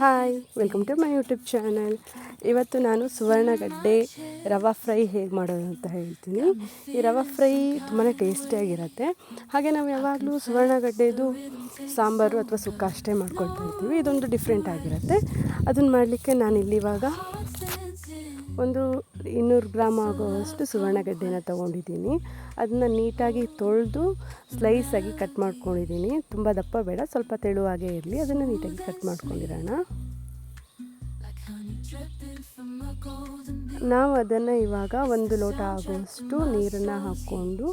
Hi welcome to my YouTube channel ಇವತ್ತು ನಾನು ಸುವರ್ಣಗಡ್ಡೆ ರವಾ fry ಹೇಗೆ ಮಾಡೋದು ಅಂತ ಹೇಳ್ತೀನಿ. ಈ ರವಾ ಫ್ರೈ ತುಂಬಾ ಟೇಸ್ಟಿಯಾಗಿರುತ್ತೆ ಹಾಗೆ ನಾವು ಯಾವಾಗಲೂ ಸುವರ್ಣಗಡ್ಡೆದು ಸಾಂಬಾರು ಅಥವಾ ಸುಕ್ಕ ಅಷ್ಟೇ ಮಾಡ್ಕೊಳ್ತಾ ಇರ್ತೀವಿ. ಇದೊಂದು ಡಿಫ್ರೆಂಟ್ ಆಗಿರುತ್ತೆ. ಅದನ್ನು ಮಾಡಲಿಕ್ಕೆ ನಾನು ಇವಾಗ ಒಂದು ಇನ್ನೂರು ಗ್ರಾಮ್ ಆಗುವಷ್ಟು ಸುವರ್ಣಗಡ್ಡೆನ ತೊಗೊಂಡಿದ್ದೀನಿ. ಅದನ್ನ ನೀಟಾಗಿ ತೊಳೆದು ಸ್ಲೈಸಾಗಿ ಕಟ್ ಮಾಡ್ಕೊಂಡಿದ್ದೀನಿ. ತುಂಬ ದಪ್ಪ ಬೇಡ, ಸ್ವಲ್ಪ ತೆಳುವಾಗೇ ಇರಲಿ. ಅದನ್ನು ನೀಟಾಗಿ ಕಟ್ ಮಾಡ್ಕೊಂಡಿರೋಣ. ನಾವು ಅದನ್ನು ಇವಾಗ ಒಂದು ಲೋಟ ಆಗುವಷ್ಟು ನೀರನ್ನು ಹಾಕ್ಕೊಂಡು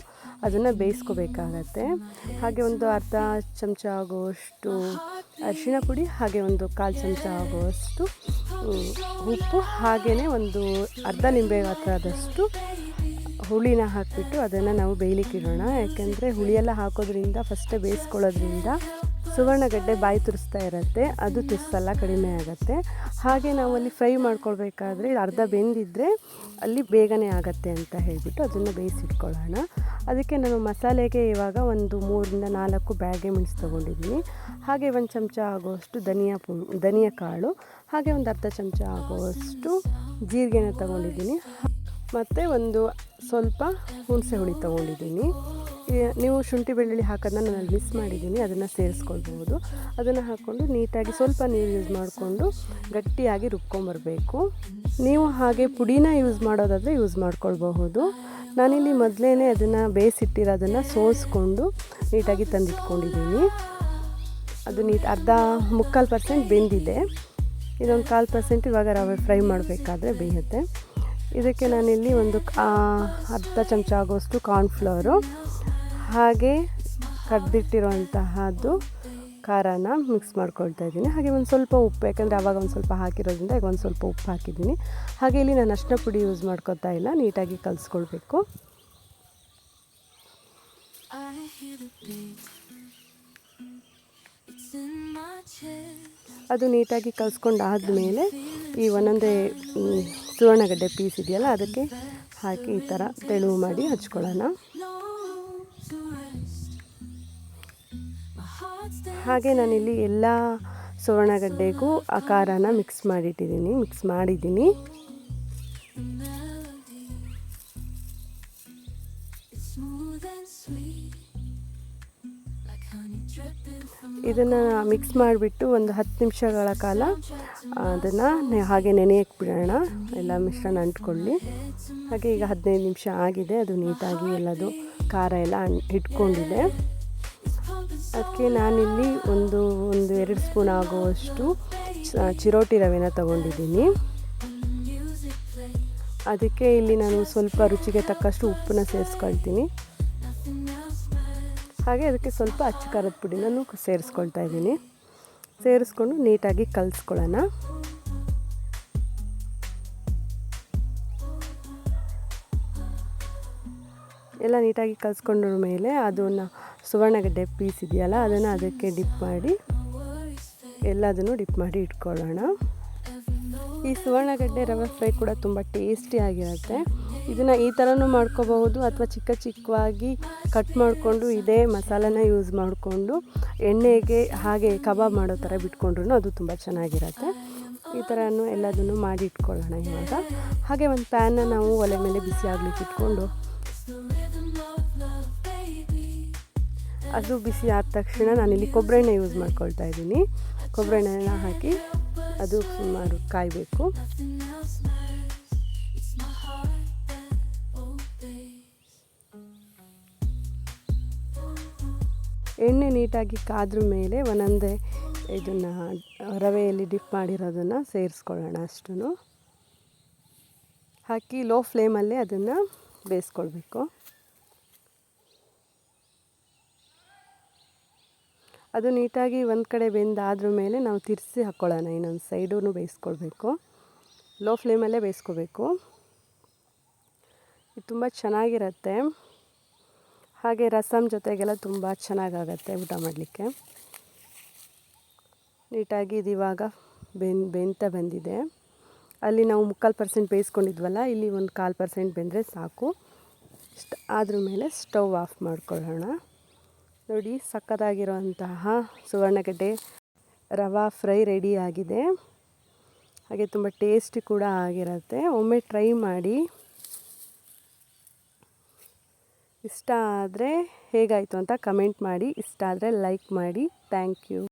ಅದನ್ನು ಬೇಯಿಸ್ಕೋಬೇಕಾಗತ್ತೆ. ಹಾಗೆ ಒಂದು ಅರ್ಧ ಚಮಚ ಆಗುವಷ್ಟು ಅರಿಶಿಣ ಪುಡಿ, ಹಾಗೆ ಒಂದು ಕಾಲು ಚಮಚ ಆಗುವಷ್ಟು ಉಪ್ಪು ಹಾಗೆಯೇ ಒಂದು ಅರ್ಧ ನಿಂಬೆ ಗಾತ್ರದಷ್ಟು ಹುಳಿನ ಹಾಕಿಬಿಟ್ಟು ಅದನ್ನು ನಾವು ಬೇಯಲಿಕ್ಕೆ ಇಡೋಣ ಯಾಕೆಂದರೆ ಹುಳಿಯೆಲ್ಲ ಹಾಕೋದ್ರಿಂದ ಫಸ್ಟೇ ಬೇಯಿಸ್ಕೊಳ್ಳೋದ್ರಿಂದ ಸುವರ್ಣಗಡ್ಡೆ ಬಾಯಿ ತುರಿಸ್ತಾ ಇರುತ್ತೆ, ಅದು ತುರಿಸಲ್ಲ, ಕಡಿಮೆ ಆಗುತ್ತೆ. ಹಾಗೆ ನಾವು ಅಲ್ಲಿ ಫ್ರೈ ಮಾಡ್ಕೊಳ್ಬೇಕಾದ್ರೆ ಅರ್ಧ ಬೆಂದಿದ್ದರೆ ಅಲ್ಲಿ ಬೇಗನೆ ಆಗುತ್ತೆ ಅಂತ ಹೇಳಿಬಿಟ್ಟು ಅದನ್ನು ಬೇಯಿಸಿಟ್ಕೊಳ್ಳೋಣ. ಅದಕ್ಕೆ ನಾನು ಮಸಾಲೆಗೆ ಇವಾಗ ಒಂದು ಮೂರರಿಂದ ನಾಲ್ಕು ಬ್ಯಾಗೆ ಮೆಣಸು ತೊಗೊಂಡಿದ್ದೀನಿ. ಹಾಗೆ ಒಂದು ಚಮಚ ಆಗುವಷ್ಟು ಧನಿಯಾ ಪು, ಧನಿಯಾ ಕಾಳು, ಹಾಗೆ ಒಂದು ಅರ್ಧ ಚಮಚ ಆಗುವಷ್ಟು ಜೀರಿಗೆನ ತೊಗೊಂಡಿದ್ದೀನಿ. ಮತ್ತು ಒಂದು ಸ್ವಲ್ಪ ಹುಣಸೆ ಹುಳಿ ತೊಗೊಂಡಿದ್ದೀನಿ. ನೀವು ಶುಂಠಿ ಬೆಳ್ಳುಳ್ಳಿ ಹಾಕೋದನ್ನ ನಾನು ಮಿಸ್ ಮಾಡಿದ್ದೀನಿ, ಅದನ್ನು ಸೇರಿಸ್ಕೊಳ್ಬೋದು ಅದನ್ನು ಹಾಕ್ಕೊಂಡು ನೀಟಾಗಿ ಸ್ವಲ್ಪ ನೀರು ಯೂಸ್ ಮಾಡಿಕೊಂಡು ಗಟ್ಟಿಯಾಗಿ ರುಬ್ಕೊಂಬರಬೇಕು. ನೀವು ಹಾಗೆ ಪುಡಿನ ಯೂಸ್ ಮಾಡೋದಾದರೆ ಯೂಸ್ ಮಾಡ್ಕೊಳ್ಬಹುದು. ನಾನಿಲ್ಲಿ ಮೊದಲೇ ಅದನ್ನು ಬೇಯಿಸಿಟ್ಟಿರೋದನ್ನು ಸೋಸ್ಕೊಂಡು ನೀಟಾಗಿ ತಂದಿಟ್ಕೊಂಡಿದ್ದೀನಿ. ಅದು ನೀಟ್ ಅರ್ಧ ಮುಕ್ಕಾಲು ಪರ್ಸೆಂಟ್ ಬೆಂದಿದೆ. ಇದೊಂದು ಕಾಲು ಪರ್ಸೆಂಟ್ ಇವಾಗ ರವೆ ಫ್ರೈ ಮಾಡಬೇಕಾದ್ರೆ ಬೇಯುತ್ತೆ. ಇದಕ್ಕೆ ನಾನಿಲ್ಲಿ ಒಂದು ಅರ್ಧ ಚಮಚ ಆಗೋಷ್ಟು ಕಾರ್ನ್ಫ್ಲವರು ಹಾಗೆ ಕರೆದಿಟ್ಟಿರುವಂತಹದ್ದು ಖಾರನ ಮಿಕ್ಸ್ ಮಾಡ್ಕೊಳ್ತಾ ಇದ್ದೀನಿ. ಹಾಗೆ ಒಂದು ಸ್ವಲ್ಪ ಉಪ್ಪು, ಯಾಕಂದರೆ ಆವಾಗ ಒಂದು ಸ್ವಲ್ಪ ಹಾಕಿರೋದ್ರಿಂದ ಈಗ ಒಂದು ಸ್ವಲ್ಪ ಉಪ್ಪು ಹಾಕಿದ್ದೀನಿ. ಹಾಗೆ ಇಲ್ಲಿ ನಾನು ಅರ್ಶಿನ ಪುಡಿ ಯೂಸ್ ಮಾಡ್ಕೊತಾ ಇಲ್ಲ, ನೀಟಾಗಿ ಕಲಿಸ್ಕೊಳ್ಬೇಕು. ಅದು ನೀಟಾಗಿ ಕಲಿಸ್ಕೊಂಡು ಮೇಲೆ ಈ ಒಂದೊಂದೇ ಸುವರ್ಣಗಡ್ಡೆ ಪೀಸ್ ಇದೆಯಲ್ಲ, ಅದಕ್ಕೆ ಹಾಕಿ ಈ ಥರ ತೆಳುವು ಮಾಡಿ ಹಚ್ಕೊಳ್ಳೋಣ. ಹಾಗೆ ನಾನಿಲ್ಲಿ ಎಲ್ಲ ಸುವರ್ಣಗಡ್ಡೆಗೂ ಆ ಖಾರನ ಮಿಕ್ಸ್ ಮಾಡಿಟ್ಟಿದ್ದೀನಿ ಮಿಕ್ಸ್ ಮಾಡಿದ್ದೀನಿ. ಇದನ್ನು ಮಿಕ್ಸ್ ಮಾಡಿಬಿಟ್ಟು ಒಂದು ಹತ್ತು ನಿಮಿಷಗಳ ಕಾಲ ಅದನ್ನು ಹಾಗೆ ನೆನೆಯಕ್ಕೆ ಬಿಡೋಣ ಎಲ್ಲ ಮಿಶ್ರಣ ಅಂಟ್ಕೊಳ್ಳಿ. ಹಾಗೆ ಈಗ ಹದಿನೈದು ನಿಮಿಷ ಆಗಿದೆ. ಅದು ನೀಟಾಗಿ ಎಲ್ಲದು ಖಾರ ಎಲ್ಲ ಇಟ್ಕೊಂಡಿದೆ ಅದಕ್ಕೆ ನಾನಿಲ್ಲಿ ಒಂದು ಒಂದು ಎರಡು ಸ್ಪೂನ್ ಆಗುವಷ್ಟು ಚಿರೋಟಿ ರವೆನ ತಗೊಂಡಿದ್ದೀನಿ. ಅದಕ್ಕೆ ಇಲ್ಲಿ ನಾನು ಸ್ವಲ್ಪ ರುಚಿಗೆ ತಕ್ಕಷ್ಟು ಉಪ್ಪನ್ನ ಸೇರಿಸ್ಕೊಳ್ತೀನಿ. ಹಾಗೆ ಅದಕ್ಕೆ ಸ್ವಲ್ಪ ಅಚ್ಚು ಖಾರದ ಪುಡಿನೂ ಸೇರಿಸ್ಕೊಳ್ತಾ ಇದ್ದೀನಿ. ಸೇರಿಸ್ಕೊಂಡು ನೀಟಾಗಿ ಕಲಿಸ್ಕೊಳ್ಳೋಣ. ಎಲ್ಲ ನೀಟಾಗಿ ಕಲಿಸ್ಕೊಂಡ್ರ ಮೇಲೆ ಅದನ್ನು ಸುವರ್ಣಗಡ್ಡೆ ಪೀಸ್ ಇದೆಯಲ್ಲ, ಅದನ್ನು ಅದಕ್ಕೆ ಡಿಪ್ ಮಾಡಿ, ಎಲ್ಲದನ್ನು ಡಿಪ್ ಮಾಡಿ ಇಟ್ಕೊಳ್ಳೋಣ. ಈ ಸುವರ್ಣಗಡ್ಡೆ ರವೆ ಫ್ರೈ ಕೂಡ ತುಂಬ ಟೇಸ್ಟಿಯಾಗಿರುತ್ತೆ ಇದನ್ನು ಈ ಥರನೂ ಮಾಡ್ಕೋಬಹುದು ಅಥವಾ ಚಿಕ್ಕ ಚಿಕ್ಕವಾಗಿ ಕಟ್ ಮಾಡಿಕೊಂಡು ಇದೇ ಮಸಾಲೆನ ಯೂಸ್ ಮಾಡಿಕೊಂಡು ಎಣ್ಣೆಗೆ ಹಾಗೆ ಕಬಾಬ್ ಮಾಡೋ ಥರ ಬಿಟ್ಕೊಂಡ್ರು ಅದು ತುಂಬ ಚೆನ್ನಾಗಿರುತ್ತೆ. ಈ ಥರನೂ ಎಲ್ಲದನ್ನು ಮಾಡಿ ಇಟ್ಕೊಳ್ಳೋಣ ಇವಾಗ. ಹಾಗೆ ಒಂದು ಪ್ಯಾನ್ನ ನಾವು ಒಲೆ ಮೇಲೆ ಬಿಸಿ ಆಗಲಿಕ್ಕೆ ಇಟ್ಕೊಂಡು ಅದು ಬಿಸಿ ಆದ ತಕ್ಷಣ ನಾನಿಲ್ಲಿ ಕೊಬ್ಬರಿ ಎಣ್ಣೆ ಯೂಸ್ ಮಾಡ್ಕೊಳ್ತಾ ಇದ್ದೀನಿ. ಕೊಬ್ಬರಿ ಎಣ್ಣೆನ ಹಾಕಿ ಅದು ಸುಮಾರು ಕಾಯಬೇಕು. ಎಣ್ಣೆ ನೀಟಾಗಿ ಕಾದ್ರ ಮೇಲೆ ಒಂದೊಂದೇ ಇದನ್ನು ರವೆಯಲ್ಲಿ ಡಿಪ್ ಮಾಡಿರೋದನ್ನು ಸೇರಿಸ್ಕೊಳ್ಳೋಣ ಅಷ್ಟು ಹಾಕಿ ಲೋ ಫ್ಲೇಮಲ್ಲೇ ಅದನ್ನು ಬೇಯಿಸ್ಕೊಳ್ಬೇಕು. ಅದು ನೀಟಾಗಿ ಒಂದು ಕಡೆ ಬೆಂದಾದ್ರ ಮೇಲೆ ನಾವು ತಿರ್ಸಿ ಹಾಕ್ಕೊಳ್ಳೋಣ ಇನ್ನೊಂದು ಸೈಡೂ ಬೇಯಿಸ್ಕೊಳ್ಬೇಕು. ಲೋ ಫ್ಲೇಮಲ್ಲೇ ಬೇಯಿಸ್ಕೋಬೇಕು. ಇದು ತುಂಬ ಚೆನ್ನಾಗಿರುತ್ತೆ. ಹಾಗೆ ರಸಮ್ ಜೊತೆಗೆಲ್ಲ ತುಂಬ ಚೆನ್ನಾಗಾಗತ್ತೆ ಊಟ ಮಾಡಲಿಕ್ಕೆ. ನೀಟಾಗಿ ಇದು ಬೆನ್, ಬೆಂತ ಬಂದಿದೆ. ಅಲ್ಲಿ ನಾವು ಮುಕ್ಕಾಲು ಪರ್ಸೆಂಟ್ ಬೇಯಿಸ್ಕೊಂಡಿದ್ವಲ್ಲ, ಇಲ್ಲಿ ಒಂದು ಕಾಲು ಪರ್ಸೆಂಟ್ ಬೆಂದರೆ ಸಾಕು. ಸ್ಟ್, ಆದ್ರ ಮೇಲೆ ಸ್ಟವ್ ಆಫ್ ಮಾಡ್ಕೊಳ್ಳೋಣ. ನೋಡಿ, ಸಕ್ಕತ್ತಾಗಿರುವಂತಹ ಸುವರ್ಣಗಡ್ಡೆ ರವಾ ಫ್ರೈ ರೆಡಿ ಆಗಿದೆ. ಹಾಗೆ ತುಂಬ ಟೇಸ್ಟಿ ಕೂಡ ಆಗಿರುತ್ತೆ. ಒಮ್ಮೆ ಟ್ರೈ ಮಾಡಿ ಇಷ್ಟ ಆದರೆ ಹೇಗಾಯಿತು ಅಂತ ಕಮೆಂಟ್ ಮಾಡಿ ಇಷ್ಟ ಆದರೆ ಲೈಕ್ ಮಾಡಿ ಥ್ಯಾಂಕ್ ಯು